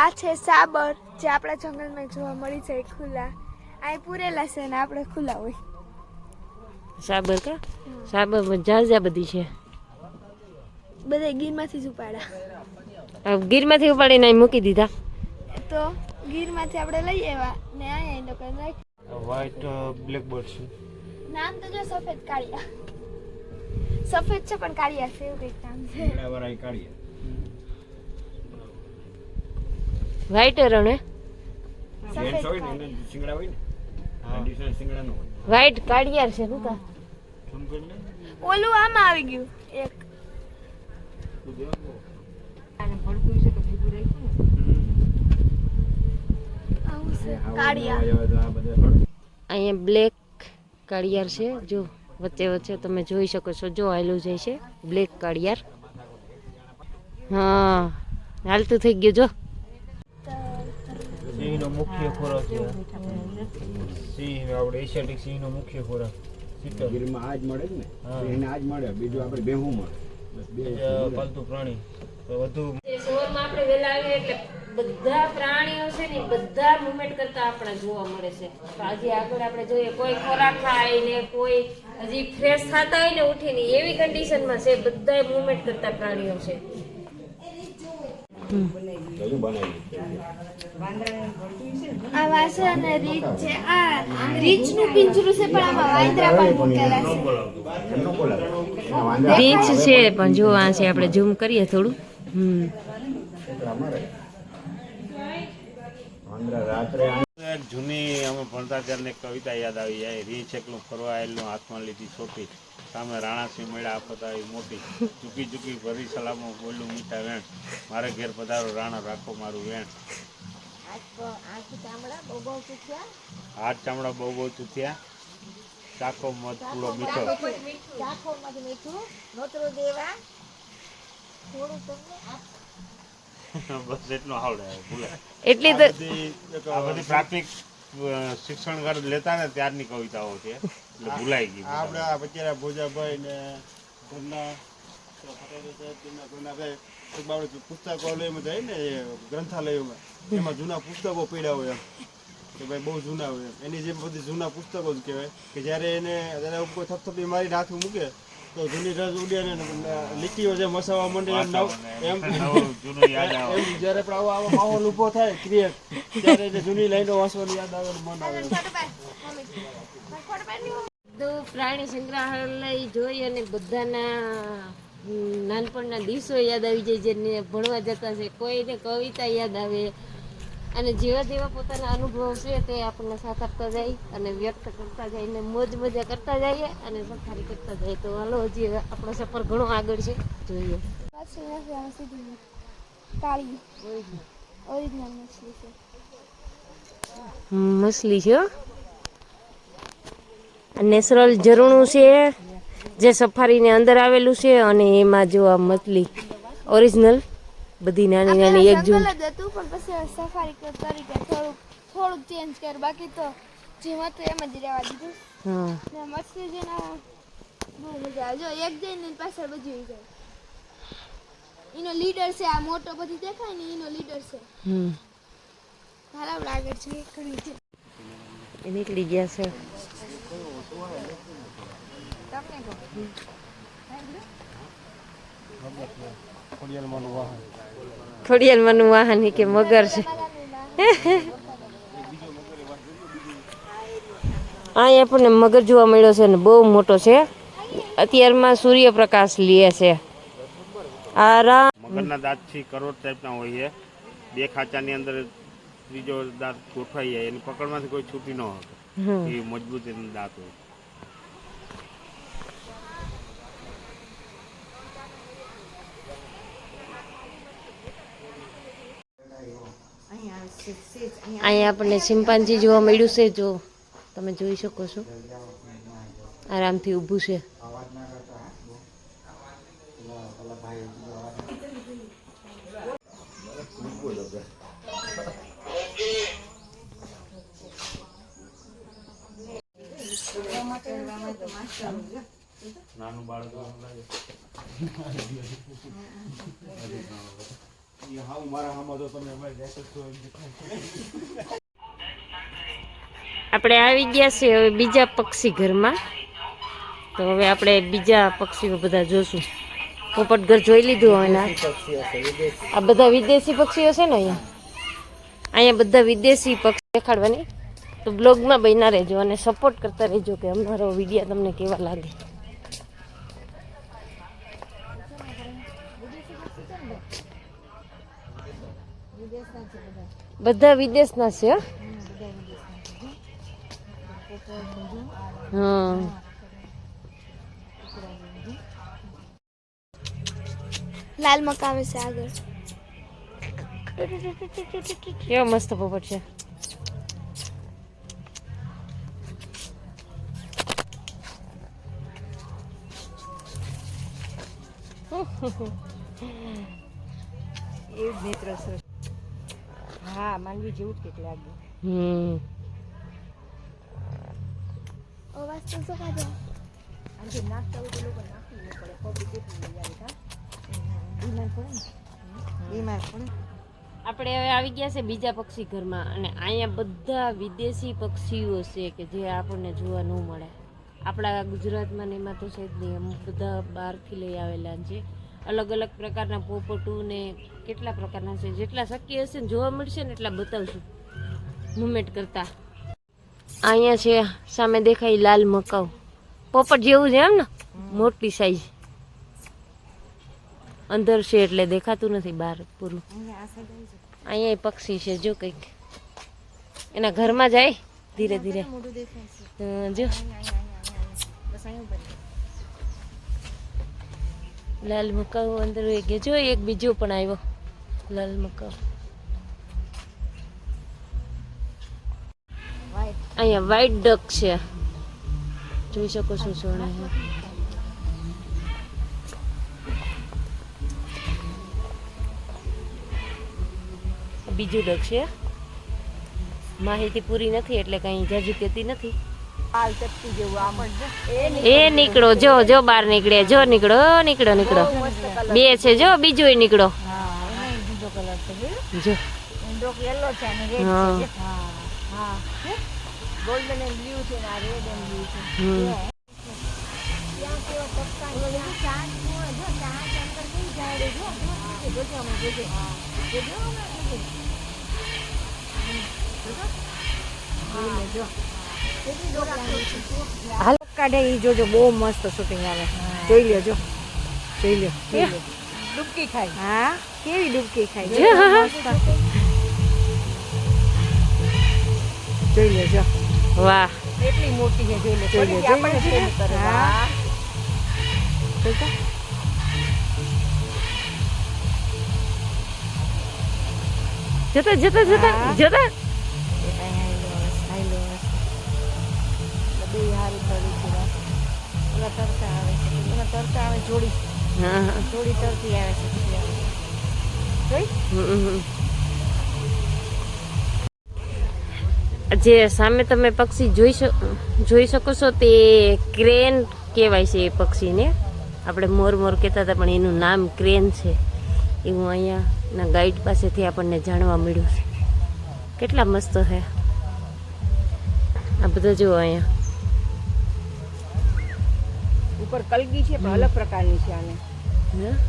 આ છે સાબર જે આપણા જંગલમાં જોવા મળી જાય ખુલ્લા. અહીં પૂરેલા છે ને આપણે ખુલ્લા હોય. સાબર કા? સાબર જાજા બધી છે. બધા ગીરમાંથી જ ઉપાડા આ ગીરમાંથી ઉપાડીને અહીં મૂકી દીધા. તો ગીરમાંથી આપણે લઈ આવ્યા ને અહીંયા એ લોકો રાખ્યા વ્હાઈટ બ્લેક બોર્ડ છે. નામ તો જો સફેદ કાળિયા. સફેદ છે પણ કાળિયા છે એવું કંઈક નામ છે. કાઢીએ વ્હાઈટ રણ. હે. વ્હાઈટ કાળિયાર છે શું કા? ઓલું આમાં આવી ગયું એક. અહીંયા બ્લેક કાળિયાર છે જો વચ્ચે વચ્ચે તમે જોઈ શકો છો જો હાલું જાય છે બ્લેક કાળિયાર. હા હાલતું થઈ ગયું જો. સિંહનો મુખ્ય ખોરાક છે. સિંહ આપણે એશિયાટિક સિંહનો મુખ્ય ખોરાક. ચિત્તો ગીરમાં આ જ મળે જ ને? એને આજ મળે બીજું આપણે બેહું મળે. બસ બે એ પાલતુ પ્રાણી. તો વધુ શહેરમાં આપણે વહેલા આવીએ એટલે બધા પ્રાણીઓ છે ને બધા મુવમેન્ટ કરતા આપણે જોવા મળે છે. આજે આગળ આપણે જોઈએ કોઈ ખોરાક ખાય ને કોઈ હજી ફ્રેશ થતા હોય ને ઉઠીને એવી કન્ડિશનમાં છે બધા મુવમેન્ટ કરતા પ્રાણીઓ છે. બનાવી આ વાસણ રીચ છે. આ રીચનું પિંજરું છે પણ આમાં વાંદરા પણ મૂકેલા છે. પણ જો આ આપણે ઝૂમ કરીએ થોડું. હમ. એક જૂની અમે ભણતા ત્યારની કવિતા યાદ આવી જાય રીંછ એકલું ફરવા આવેલું હાથમાં લીધી છોટી સામે રાણાસિંહ મળ્યા આફત આવી મોટી. ચૂકી ચૂકી ભરી સલામો બોલું મીઠા વેણ. મારે ઘેર પધારો રાણા રાખો મારું વેણ. હાથ ચામડા બહુ બહુ ચૂથ્યા ચાખો મધ પૂરો મીઠો. બસ એટલું આવડે ભૂલે. ભૂલાય એટલી તો આ બધી પ્રાથમિક શિક્ષણ ઘર લેતા ને ત્યારની કવિતાઓ છે. એટલે ભૂલાઈ ગઈ આપણે આ બચારા ભોજાભાઈ ને ઘરના પટેલ સાહેબ તેમના ઘરના ભાઈ એક બાબત પુસ્તકાલયમાં જાય ને ગ્રંથાલયોમાં. એમાં જૂના પુસ્તકો પડ્યા હોય એમ. કે ભાઈ બહુ જૂના હોય એની જે બધી જૂના પુસ્તકો જ કહેવાય. કે જ્યારે એને ત્યારે કોઈ થપથપી મારીને હાથ મૂકે તો જૂની રસ ઉડે ને લીટીઓ જે મસાવા માંડે એમ એમ. નવું જૂનું યાદ આવે. એમ જ્યારે પણ આવો આવો માહોલ ઊભો થાય ક્રિએટ ત્યારે જૂની લાઈનો વાંચવાની યાદ આવે મન આવે. બધું પ્રાણી સંગ્રહાલય જોઈ અને બધાના નાનપણના દિવસો યાદ આવી જાય જેને ભણવા જતા છે કોઈને કવિતા યાદ આવે. અને જેવા જેવા પોતાના અનુભવ છે તે આપણને સાથ આપતા જાય અને વ્યક્ત કરતા જાય ને મોજ મજા કરતા જઈએ અને સફારી કરતા જાય. તો હાલો હજી આપણો સફર ઘણો આગળ છે. જોઈએ. મછલી છે. નેચરલ ઝરણું છે. જે સફારીની અંદર આવેલું છે અને એમાં જો આ મછલી ઓરિજિનલ બધી નાની નાની એક જૂન. પણ પછી સફારી તરીકે થોડુંક થોડુંક ચેન્જ કર. બાકી તો જે હતું એમ જ રહેવા દીધું. હા. મછલી જેના બહુ મજા આવે. જો એક જઈને પાછળ બધી જાય. એનો લીડર છે આ મોટો બધી દેખાય ને એનો લીડર છે. હમ. ખરાબ લાગે છે. એ નીકળી ગયા છે. ખોડિયાલમાંનું વાહન કે મગર છે. અહીં આપણને મગર જોવા મળ્યો છે ને બહુ મોટો છે. અત્યારમાં સૂર્યપ્રકાશ લે છે. આરામ મગરના દાંતથી કરોડ ટાઈપના હોય છે. બે ખાંચાની અંદર ત્રીજો દાંત ગોઠવાઈ જાય એની પકડમાંથી કોઈ છૂટી ન હોય. એ મજબૂત એનું દાંત હોય અહીંયા આપણને ચિંપાંજી જોવા મળ્યું છે, જો તમે જોઈ શકો છો. આરામથી ઊભું છે. નાનું બાળક એ મારા હામાં તો તમે અમારી જાતે છો આપણે આવી ગયા છે હવે બીજા પક્ષી ઘરમાં. તો હવે આપણે બીજા પક્ષીઓ બધા જોશું. પોપટ ઘર જોઈ લીધું હોય આ? બધા વિદેશી પક્ષીઓ છે ને અહીંયા? અહીંયા બધા વિદેશી પક્ષી દેખાડવાની. તો બ્લોગમાં બન્યા રહેજો અને સપોર્ટ કરતા રહેજો કે અમારો વીડિયો તમને કેવા લાગે. બધા વિદેશના છે હો. હા. લાલ મકાવે છે આગળ. કેવો મસ્ત પોપટ છે. એ સર હા માનવી જેવું જ કંઈક લાગ્યું હમ. અવાજ તો શું કાઢો? આમ જે નાખતા હોય તો લોકો નાખી ન પડે પબ્લિક એટલું લઈ હા. બીમાર પડે ને? બીમાર પડે? આપણે હવે આવી ગયા છે બીજા પક્ષી ઘરમાં અને અહીંયા બધા વિદેશી પક્ષીઓ છે કે જે આપણને જોવા ન મળે. આપણા ગુજરાતમાં ને એમાં તો છે જ નહીં અમુક બધા બહારથી લઈ આવેલા છે. અલગ અલગ પ્રકારના પોપટું ને કેટલા પ્રકારના છે જેટલા શક્ય હશે ને જોવા મળશે ને એટલા બતાવશું. મુમેન્ટ કરતા. અહીંયા છે સામે દેખાય લાલ મકાઉ. પોપટ જેવું છે એમ ને? મોટી સાઈઝ અંદર છે એટલે દેખાતું નથી બહાર પૂરું. અહીંયા પક્ષી છે જો કંઈક. એના ઘરમાં જાય ધીરે ધીરે. જો. લાલ મકાઉ અંદર એક ગયો જો એક બીજો પણ આવ્યો. લાલ મકાઉ અહીંયા વ્હાઈટ ડક છે. જોઈ શકો છો છે બીજું ડક છે. માહિતી પૂરી નથી એટલે કઈ જાજુ કહેતી નથી. એ નીકળો જો જો બહાર નીકળે જો નીકળો નીકળો નીકળો બે છે જો બીજું નીકળો હા એનો બીજો કલર છે જોયું જો જો હાલ કાઢે જોજો બહુ મસ્ત શૂટિંગ આવે. જોઈ લ્યો જો. જોઈ લ્યો ડૂબકી ખાય. હા? કેવી ડૂબકી ખાય? જોઈ લ્યો જો. વાહ. એટલી મોટી છે જોઈ લે જોઈ લે હા. જતા જતા જતા જતા. ઓલા તરતા આવે છે. ઓલા તરતા આવે જોડી. હા હા. જોડી તરતી આવે છે. જે સામે તમે પક્ષી જોઈ શકો જોઈ શકો છો તે ક્રેન કહેવાય છે એ પક્ષીને. આપણે મોર મોર કહેતા હતા પણ એનું નામ ક્રેન છે. એવું અહીંયાના ગાઈડ પાસેથી આપણને જાણવા મળ્યું છે. કેટલા મસ્ત છે. આ બધા જુઓ અહીંયા. ઉપર કલગી છે પણ અલગ પ્રકારની છે આને.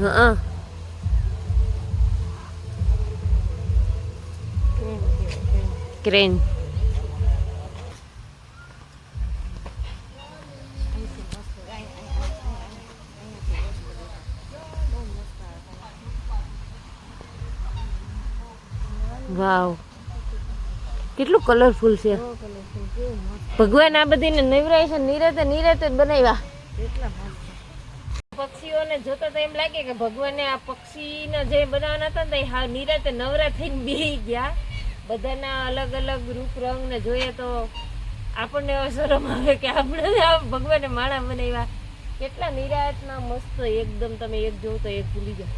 હા? ક્રેન. વાવ. કેટલું કલરફુલ છે. ભગવાન આ બધીને નવરાય છે નિરેતે નિરેતે જ બનાવ્યા. પક્ષીઓને જોતા તો એમ લાગે કે ભગવાને આ પક્ષીના જે બનાવવાના હતા ને હા નિરાતે નવરા થઈને બેહી ગયા. બધાના અલગ અલગ રૂપ રંગ ને જોઈએ તો આપણને શરમ આવે કે આપણે ભગવાને માળા બનાવ્યા. કેટલા નિરાતના મસ્ત એકદમ તમે એક જોવો તો એક ભૂલી જાઓ.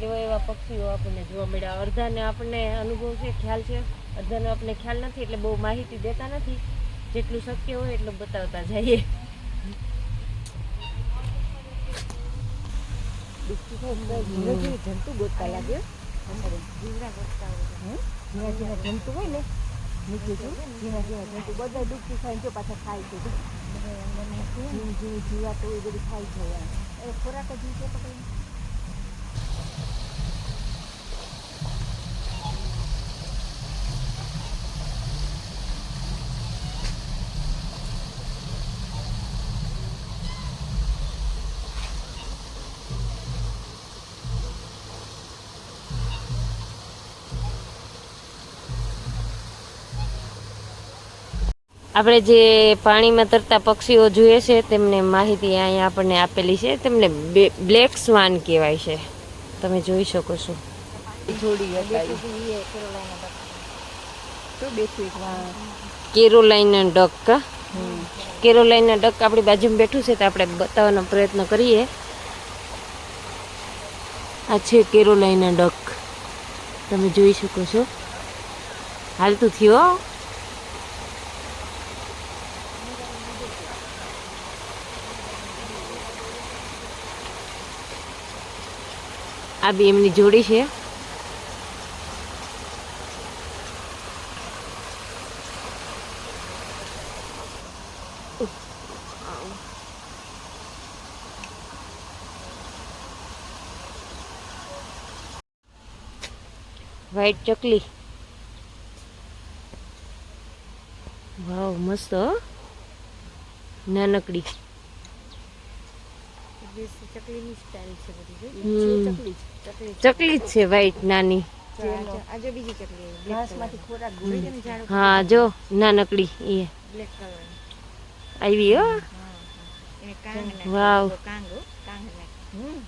એવા એવા પક્ષીઓ આપણને જોવા મળ્યા. અડધાને આપણને અનુભવ છે, ખ્યાલ છે. અર્ધાનો આપણને ખ્યાલ નથી એટલે બહુ માહિતી દેતા નથી. જેટલું શક્ય હોય એટલું બતાવતા જઈએ. ધીરે જંતુ ગોતતા લાગ્યો ઝીણા જંતુ હોય ને નીચે જો ઝીણા જંતુ બધા ડૂબકી ખાઈને જો પાછા ખાય છે જીવાતો એ બધું ખાઈ જાય ખોરાક જ ઈ છે આપણે જે પાણીમાં તરતા પક્ષીઓ જોઈએ છે તેમને માહિતી અહીંયા આપણને આપેલી છે. તેમને બ્લેક સ્વાન કહેવાય છે. તમે જોઈ શકો છો. જોડી હતા તો બેઠું એક વા કેરોલાઇના ડક. કા કેરોલાઇનના ડક આપણી બાજુમાં બેઠું છે તો આપણે બતાવવાનો પ્રયત્ન કરીએ. આ છે કેરોલાઇના ડક. તમે જોઈ શકો છો. હાલતું થયો આ બી એમની જોડી છે. વ્હાઈટ ચકલી વાવ મસ્ત નાનકડી ચકલીની સ્ટાઈલ છે બધી હમ. ચકલી ચકલી ચકલી જ. છે વ્હાઈટ નાની. આજે બીજી ચકલી ઘાસમાંથી ખોરાક ગોળી ને ઝાડ. હા જો નાનકડી એ. બ્લેક કલર આવી હો. એને કાંગ વાવ. કાંગો કાંગ નાખી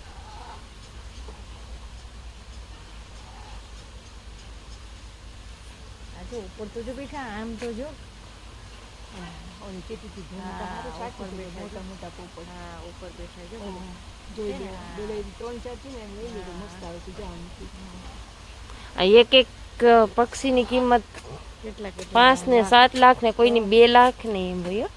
આ જો ઉપર તો જો બેઠા આમ તો જો. ઓલી ચેટીથી ધોની તો હારું સાચું છે, મોટા મોટા પોપટ હા ઉપર બેઠા જો જોઈ લે બેલે ત્રણ ચાર છે ને એમ લઈ લીધું મસ્ત આવે છે જો આમથી આ એક એક પક્ષીની કિંમત કેટલા કેટલા પાંચ ને સાત લાખ ને કોઈની બે લાખ ને એમ ભાઈ હો.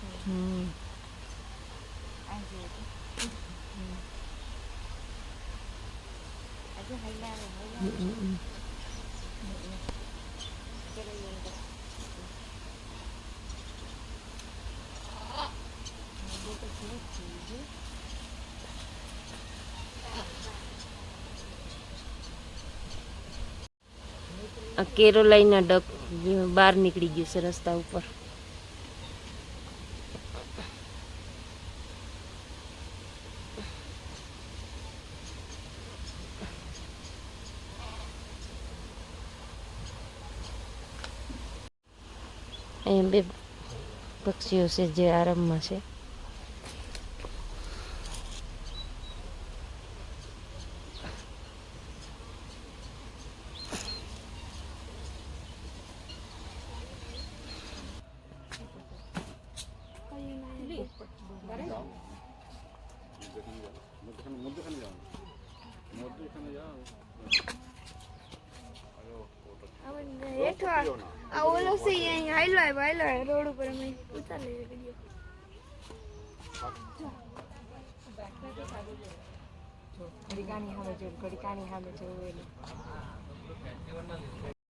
આ કેરોલાઈના ડક બહાર નીકળી ગયું છે રસ્તા ઉપર. અહીંયા બે પક્ષીઓ છે જે આરામમાં છે હેઠો આ ઓલો છે ઈ ભાઈ આવ્યો રોડ ઉપર અમે ઉતાર લઈએ વીડિયો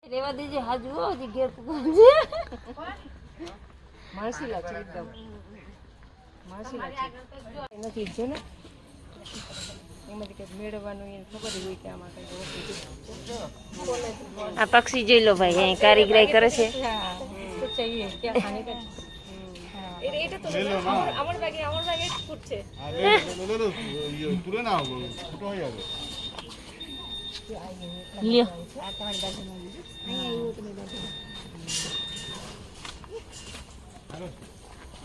રેવા દેજે હાજુ હો, હજી ઘેર. માણસીલા છે એકદમ. છે. નથી જો ને. એમાંથી કંઈક મેળવવાનું એને ખબર હોય કે આમાં કંઈક આ પક્ષી જોઈ લો ભાઈ અહીં કારીગરાઈ કરે છે. चाहिए क्या खाने का এটা তো আমার ব্যাগে আমার ব্যাগে ফুটছে তুলে নাও ছোট হয়ে যাবে લ્યો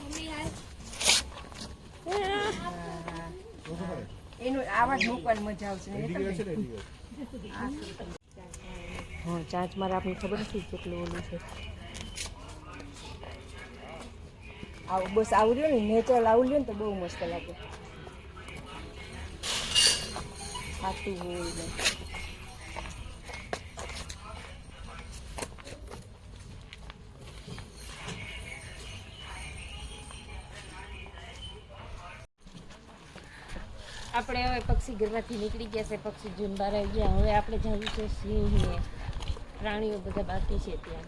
મમ્મી આ એનો આવાજ મૂકવાની મજા આવશે ને એટલે છે ને ઠીક હા ચાંચ મારે આપણને ખબર નથી કેટલું ઓલું છે આવું, બસ આવડ્યો ને, નેચરલ આવડ્યો ને તો બહુ મસ્ત લાગે. ખાતું હોય ને આપણે હવે પક્ષી ઘરમાંથી નીકળી ગયા છે, પક્ષી જૂન બાર આવી ગયા. હવે આપણે જવું છે સિંહ પ્રાણીઓ બધા બાકી છે ત્યાં.